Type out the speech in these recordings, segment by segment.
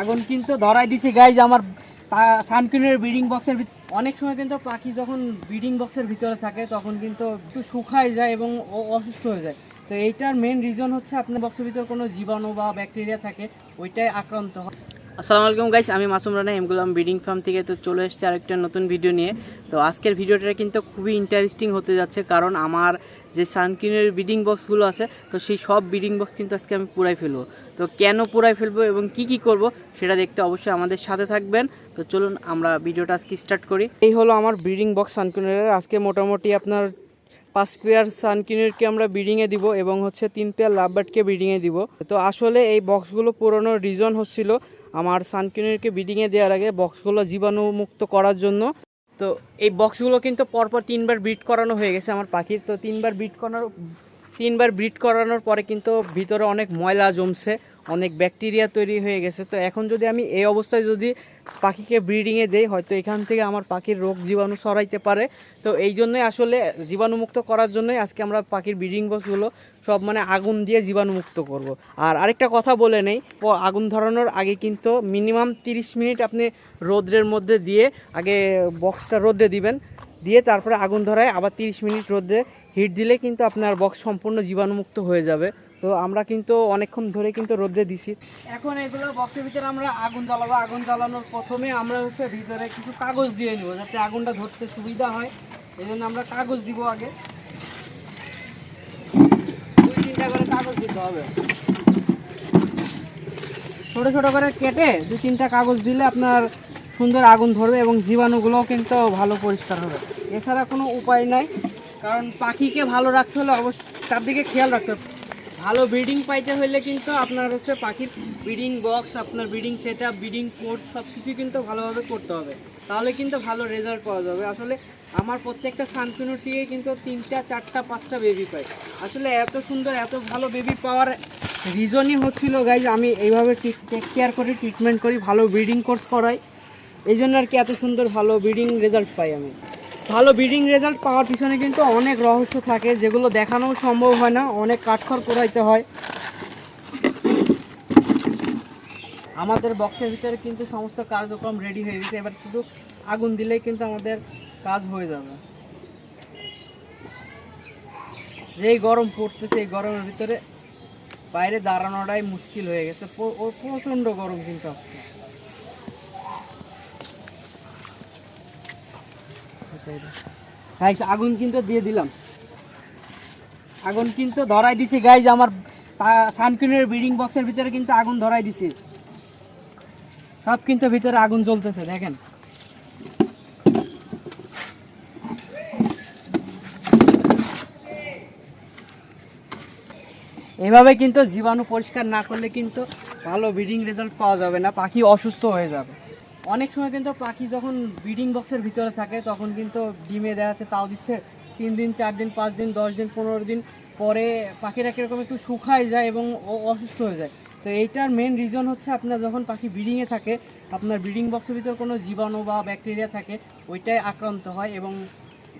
আগুন কিন্তু ধরাই দিছে। গাইজ আমার সানকিনের ব্রিডিং বক্সের অনেক সময় কিন্তু পাখি যখন ব্রিডিং বক্সের ভিতরে থাকে, তখন কিন্তু একটু শুকায় যায় এবং অসুস্থ হয়ে যায়। তো এইটার মেন রিজন হচ্ছে আপনার বক্সের ভিতরে কোনো জীবাণু বা ব্যাকটেরিয়া থাকে, ওইটাই আক্রান্ত হয়। আসসালামু আলাইকুম গাইস আমি মাসুম রানা এমগুলাম ব্রিডিং ফার্ম থেকে তো চলে এসেছি আরেকটা নতুন ভিডিও নিয়ে। তো আজকের ভিডিওটা কিন্তু খুবই ইন্টারেস্টিং হতে যাচ্ছে, কারণ আমার যে সানকিনের ব্রিডিং বক্সগুলো আছে, তো সেই সব ব্রিডিং বক্স কিন্তু আজকে আমি পুরাই ফেলব। তো কেন পুরাই ফেলব এবং কি কি করব, সেটা দেখতে অবশ্যই আমাদের সাথে থাকবেন। তো চলুন আমরা ভিডিওটা আজকে স্টার্ট করি। এই হলো আমার ব্রিডিং বক্স সানকিনের। আজকে মোটামুটি আপনার পাঁচ পেয়ার সানকিনেরকে আমরা ব্রিডিংয়ে দিব এবং হচ্ছে তিন পেয়ার লাভবার্ডকে ব্রিডিংয়ে দিব। তো আসলে এই বক্সগুলো পুরোনোর রিজন হচ্ছিল আমার সানকিনেরকে ব্রিডিংয়ে দেওয়ার আগে বক্সগুলো জীবাণুমুক্ত করার জন্য। তো এই বক্সগুলো কিন্তু পরপর তিনবার ব্রিড করানো হয়ে গেছে আমার পাখির। তো তিনবার ব্রিড করানোর তিনবার ব্রিড করানোর পরে কিন্তু ভিতরে অনেক ময়লা জমছে, অনেক ব্যাকটেরিয়া তৈরি হয়ে গেছে। তো এখন যদি আমি এই অবস্থায় যদি পাখিকে ব্রিডিংয়ে দেই, হয়তো এখান থেকে আমার পাখির রোগ জীবাণু সরাইতে পারে। তো এই জন্যই আসলে জীবাণুমুক্ত করার জন্যই আজকে আমরা পাখির ব্রিডিং বক্সগুলো সব মানে আগুন দিয়ে জীবাণুমুক্ত করব। আর আরেকটা কথা বলে নেই আগুন ধরানোর আগে কিন্তু মিনিমাম তিরিশ মিনিট আপনি রোদ্রের মধ্যে দিয়ে আগে বক্সটা রোদে দিবেন। দিয়ে তারপরে আগুন ধরায় আবার তিরিশ মিনিট রোদে হিট দিলে কিন্তু আপনার বক্স সম্পূর্ণ জীবাণুমুক্ত হয়ে যাবে। তো আমরা কিন্তু অনেকক্ষণ ধরে কিন্তু রোদে দিছি। এখন এগুলো বক্সের ভিতরে আমরা আগুন জ্বালাবো। আগুন জ্বালানোর প্রথমে আমরা হচ্ছে ভিতরে কিছু কাগজ দিয়ে নিব যাতে আগুনটা ধরতে সুবিধা হয়। এই জন্য আমরা কাগজ দিব আগে। দুই, তিনটা করে কাগজ দিতে হবে। ছোটো ছোটো করে কেটে দু তিনটা কাগজ দিলে আপনার সুন্দর আগুন ধরবে এবং জীবাণুগুলোও কিন্তু ভালো পরিষ্কার হবে। এছাড়া কোনো উপায় নাই। কারণ পাখিকে ভালো রাখতে হলে অবশ্যই তার দিকে খেয়াল রাখতে হবে। ভালো ব্রিডিং পাইতে হলে কিন্তু আপনার হচ্ছে পাখির ব্রিডিং বক্স আপনার breeding set up breeding course সব কিছুই কিন্তু ভালোভাবে করতে হবে। তাহলে কিন্তু ভালো রেজাল্ট পাওয়া যাবে। আসলে আমার প্রত্যেকটা সানকুনোর থেকে কিন্তু তিনটা, চারটা, পাঁচটা বেবি পাই। আসলে এত সুন্দর, এত ভালো বেবি পাওয়ার রিজনই হচ্ছিল গাইজ আমি এইভাবে টেক কেয়ার করি ট্রিটমেন্ট করি, ভালো ব্রিডিং কোর্স করাই। এই জন্য আর কি এত সুন্দর ভালো ব্রিডিং রেজাল্ট পাই আমি। ভালো ব্রিডিং রেজাল্ট পাওয়ার পিছনে কিন্তু অনেক রহস্য থাকে, যেগুলো দেখানোও সম্ভব হয় না, অনেক কাঠখড় করাইতে হয়। আমাদের বক্সের ভিতরে কিন্তু সমস্ত কার্যক্রম রেডি হয়ে গেছে, এবার শুধু আগুন দিলেই কিন্তু আমাদের কাজ হয়ে যাবে। যেই গরম পড়তেছে, এই গরমের ভিতরে বাইরে দাঁড়ানোটাই মুশকিল হয়ে গেছে প্রচণ্ড গরম কিন্তু আজকে। গাইস আগুন কিন্তু দিয়ে দিলাম। আগুন কিন্তু ধরাই দিছি গাইজ আমার সানকিনের ব্রিডিং বক্সের ভিতরে কিন্তু আগুন ধরাই দিছি। সব কিন্তু ভিতরে আগুন জ্বলতেছে, দেখেন। এভাবে কিন্তু জীবাণু পরিষ্কার না করলে কিন্তু ভালো ব্রিডিং রেজাল্ট পাওয়া যাবে না, পাখি অসুস্থ হয়ে যাবে। অনেক সময় কিন্তু পাখি যখন ব্রিডিং বক্সের ভিতরে থাকে, তখন কিন্তু ডিমে দেওয়া আছে, তাও দিচ্ছে তিন দিন, চার দিন, পাঁচ দিন, দশ দিন, পনেরো দিন। পরে পাখিরা কীরকম একটু শুকায় যায় এবং অসুস্থ হয়ে যায়। তো এইটার মেন রিজন হচ্ছে আপনার যখন পাখি ব্রিডিংয়ে থাকে, আপনার ব্রিডিং বক্সের ভিতরে কোনো জীবাণু বা ব্যাকটেরিয়া থাকে, ওইটাই আক্রান্ত হয় এবং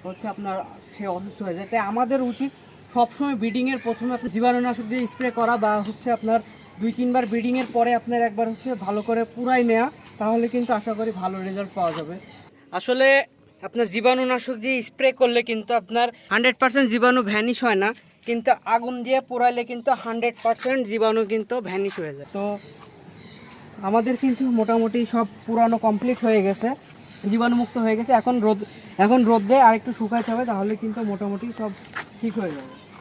হচ্ছে আপনার সে অসুস্থ হয়ে যায়। তাই আমাদের উচিত সবসময় ব্রিডিংয়ের প্রথমে আপনার জীবাণুনাশক দিয়ে স্প্রে করা বা হচ্ছে আপনার দুই, তিনবার ব্রিডিংয়ের পরে আপনার একবার হচ্ছে ভালো করে পুরাই নেওয়া তাহলে কিন্তু আশা করি ভালো রেজাল্ট পাওয়া যাবে। আসলে আপনার জীবাণুনাশক দিয়ে স্প্রে করলে কিন্তু আপনার হান্ড্রেড পার্সেন্ট জীবাণু ভ্যানিশ হয় না কিন্তু আগুন দিয়ে পোড়াইলে কিন্তু হান্ড্রেড পার্সেন্ট জীবাণু কিন্তু ভ্যানিশ হয়ে যায়। তো আমাদের কিন্তু মোটামুটি সব পুরানো কমপ্লিট হয়ে গেছে জীবাণুমুক্ত হয়ে গেছে। এখন রোদ এখন রোদ দেয় আর একটু শুকাইতে হবে তাহলে কিন্তু মোটামুটি সব ঠিক হয়ে যাবে।